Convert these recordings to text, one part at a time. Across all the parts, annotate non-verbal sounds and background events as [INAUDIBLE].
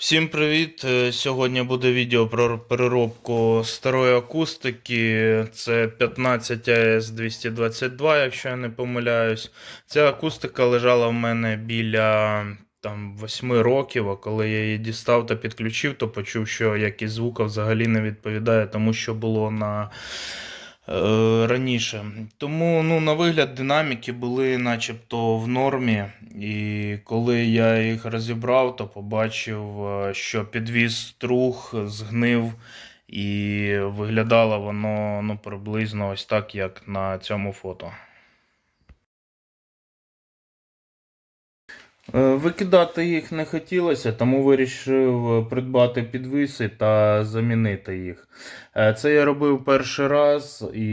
Всім привіт! Е, Сьогодні буде відео про переробку старої акустики. Це 15 as 222, якщо я не помиляюсь. Ця акустика лежала в мене біля там, 8 років, а коли я її дістав та підключив, то почув, що якість звука взагалі не відповідає тому, що було на раніше. Тому ну, на вигляд динаміки були начебто в нормі. І коли я їх розібрав, то побачив, е, що підвіз струх, згнив. І виглядало воно ну, приблизно ось так, як на цьому фото. Викидати їх не хотілося, тому вирішив придбати підвіси та замінити їх. Е, Це я робив перший раз і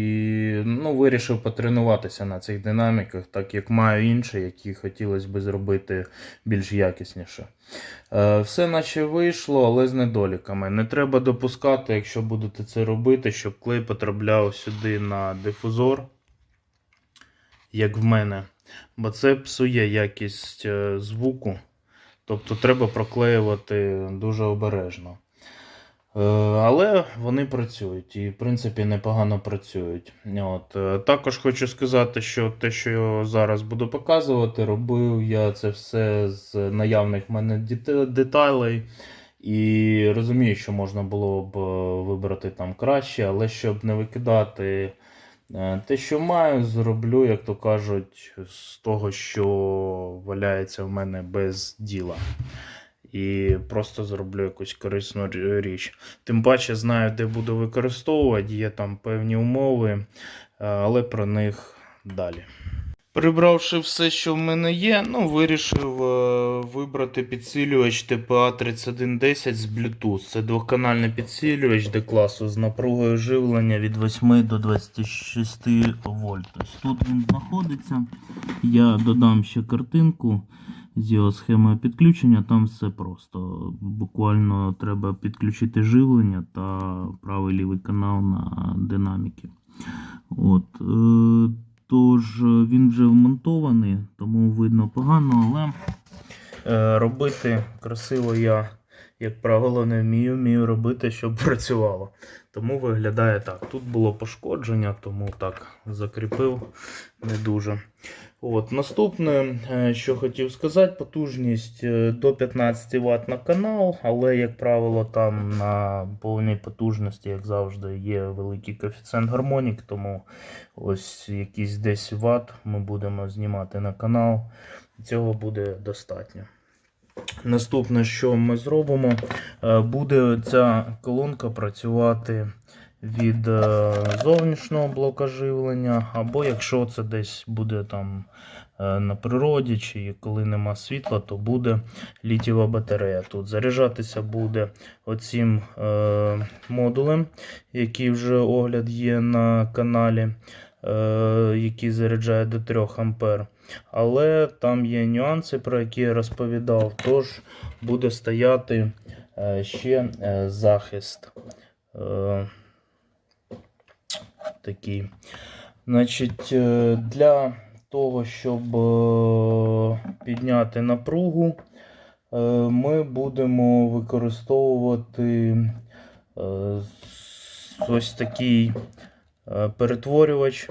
ну, вирішив потренуватися на цих динаміках, так як маю інші, які хотілося б зробити більш якісніше. Е, Все наче вийшло, але з недоліками. Не треба допускати, якщо будете це робити, щоб клей потрапляв сюди на дифузор, як в мене. Бо це псує якість е, звуку. Тобто треба проклеювати дуже обережно. Е, Але вони працюють і, в принципі, непогано працюють. От. е, Також хочу сказати, що те, що я зараз буду показувати, робив я це все з наявних в мене деталей. І розумію, що можна було б вибрати там краще, але щоб не викидати те, що маю, зроблю, як то кажуть, з того, що валяється в мене без діла. І просто зроблю якусь корисну річ. Тим паче знаю, де буду використовувати, є там певні умови, е, але про них далі. Прибравши все, що в мене є, ну, вирішив е, вибрати підсилювач TPA 3110 з Bluetooth. Це двоканальний підсилювач D класу з напругою живлення від 8 до 26 вольт. Тут він знаходиться. Я додам ще картинку з його схемою підключення. Там все просто. Буквально треба підключити живлення та правий лівий канал на динаміки. От, е, тож він вже вмонтований, тому видно погано, але е, робити красиво я, як правило, не вмію, вмію робити, щоб [LAUGHS] працювало. Тому виглядає так. Тут було пошкодження, тому так закріпив не дуже. От, наступне, е, що хотів сказати, потужність е, до 15 Вт на канал, але, як правило, там на повній потужності, як завжди, є великий коефіцієнт гармонік, тому ось якісь 10 Вт ми будемо знімати на канал. Цього буде достатньо. Наступне, що ми зробимо, е, буде ця колонка працювати від е, зовнішнього блока живлення, або якщо це десь буде там е, на природі, чи коли нема світла, то буде літієва батарея. Тут заряджатися буде оцим модулем, який вже огляд є на каналі, який заряджає до 3 А. Але там є нюанси, про які я розповідав. Тож буде стояти е, ще е, захист. Е, такий. Значить, е, для того, щоб е, підняти напругу, е, ми будемо використовувати е, ось такий е, перетворювач.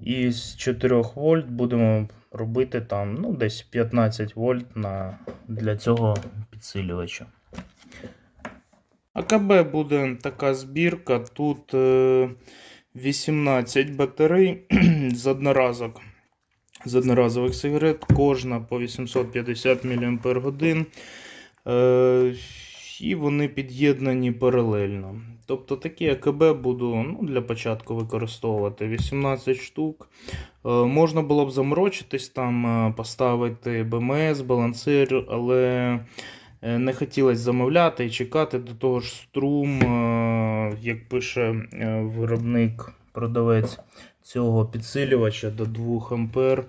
І з 4 вольт будемо робити там ну, десь 15 вольт на, для цього підсилювача. АКБ буде така збірка. Тут е, 18 батарей [CLEARS THROAT] з одноразок. З одноразових сигарет, кожна по 850 мАч. І вони під'єднані паралельно. Тобто такі АКБ буду ну, для початку використовувати 18 штук. Е, можна було б заморочитись, там е, поставити БМС, балансир, але е, не хотілося замовляти і чекати до того ж струм, як пише е, виробник, продавець цього підсилювача до 2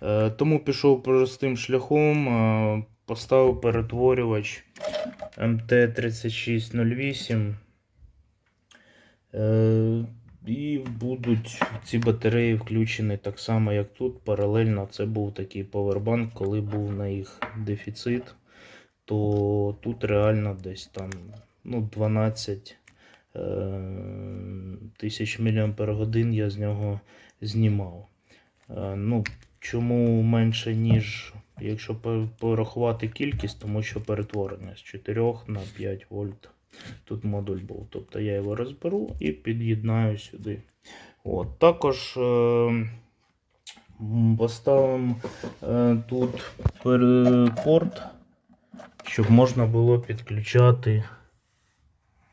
А. Тому пішов простим шляхом, поставив перетворювач МТ3608. Е, І будуть ці батареї включені так само, як тут. Паралельно це був такий повербанк, коли був на їх дефіцит. то тут реально десь там ну, 12 е, тисяч мАч я з нього знімав. Е, ну, чому менше, ніж якщо порахувати кількість, тому що перетворення з 4 на 5 вольт. Тут модуль був. Тобто я його розберу і під'єднаю сюди. От. Також е, поставимо е, тут порт, щоб можна було підключати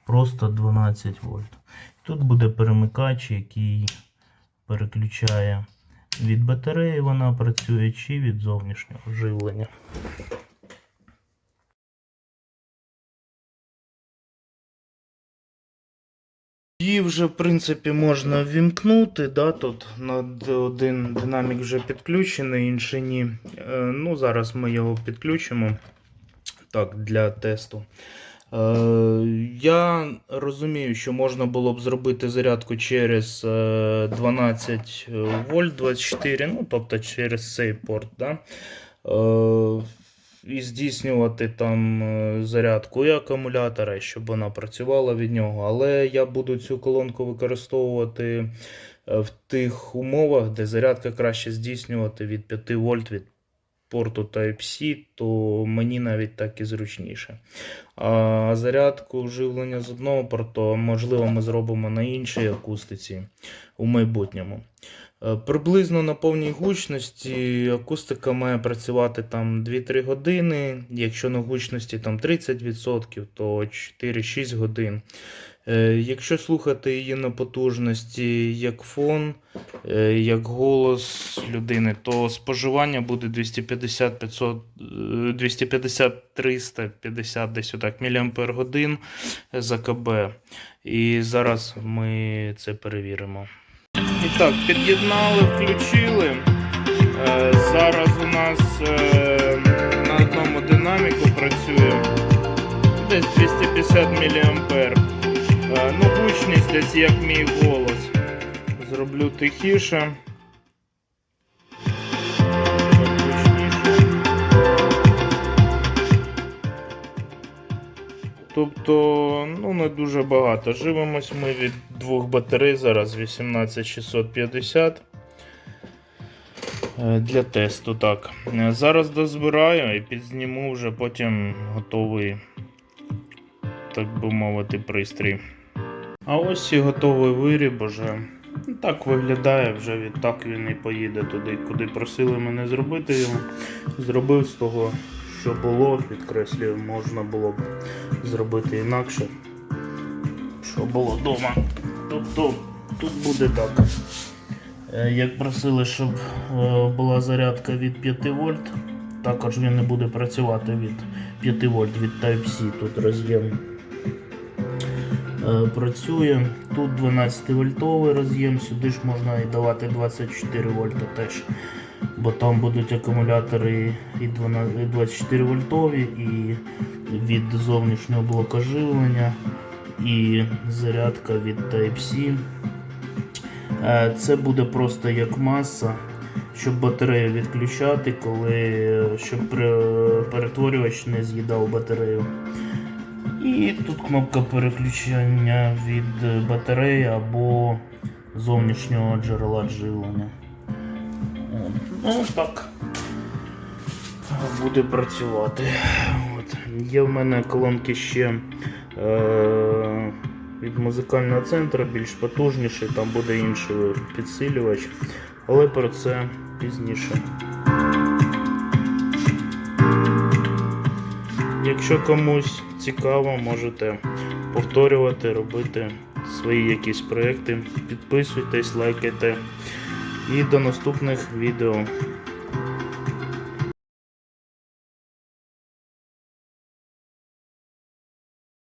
просто 12 вольт. Тут буде перемикач, який переключає від батареї, вона працює чи від зовнішнього живлення. Її вже, в принципі, можна ввімкнути. Да? Тут на д- один динамік вже підключений, інший ні. Е, ну, зараз ми його підключимо так, для тесту. Е, я розумію, що можна було б зробити зарядку через е, 12 вольт 24, ну, тобто через цей порт. Да? Е, і здійснювати там е, зарядку і акумулятора, щоб вона працювала від нього. Але я буду цю колонку використовувати е, в тих умовах, де зарядка краще здійснювати від 5 вольт від порту Type-C, то мені навіть так і зручніше. А зарядку живлення з одного порту, можливо, ми зробимо на іншій акустиці у майбутньому. Е, Приблизно на повній гучності акустика має працювати там 2-3 години. Якщо на гучності там 30%, то 4-6 годин. Е, Якщо слухати її на потужності як фон, е, як голос людини, то споживання буде 250 500, е, 250 350 десь отак мАч за КБ. І зараз ми це перевіримо. І так, під'єднали, включили. Е, зараз у нас на одному динаміку працює десь 250 мА. Е, ну, гучність десь як мій голос. Зроблю тихіше. Тобто, ну не дуже багато. Живемось ми від двох батарей зараз 18650 Е, для тесту. так. Е, Зараз дозбираю і підзніму вже потім готовий, так би мовити, пристрій. А ось і готовий виріб уже. Ну, Так виглядає, вже відтак він і поїде туди, куди просили мене зробити його. Зробив з того, що було, підкреслюю, можна було б зробити інакше, що було вдома. Тобто тут буде так. Е, Як просили, щоб е, була зарядка від 5 вольт, також він не буде працювати від 5 вольт від Type-C. Тут роз'єм працює. Тут 12 вольтовий роз'єм, сюди ж можна і давати 24 вольта теж. Бо там будуть акумулятори і 24 вольтові, і від зовнішнього блока живлення, і зарядка від Type-C. Е, Це буде просто як маса, щоб батарею відключати, коли щоб перетворювач не з'їдав батарею. І тут кнопка переключення від батареї або зовнішнього джерела живлення. Ну так буде працювати. От. Є в мене колонки ще е- від музикального центру, більш потужніший, там буде інший підсилювач, але про це пізніше. Якщо комусь цікаво, можете повторювати, робити свої якісь проекти. Підписуйтесь, лайкайте. І до наступних відео.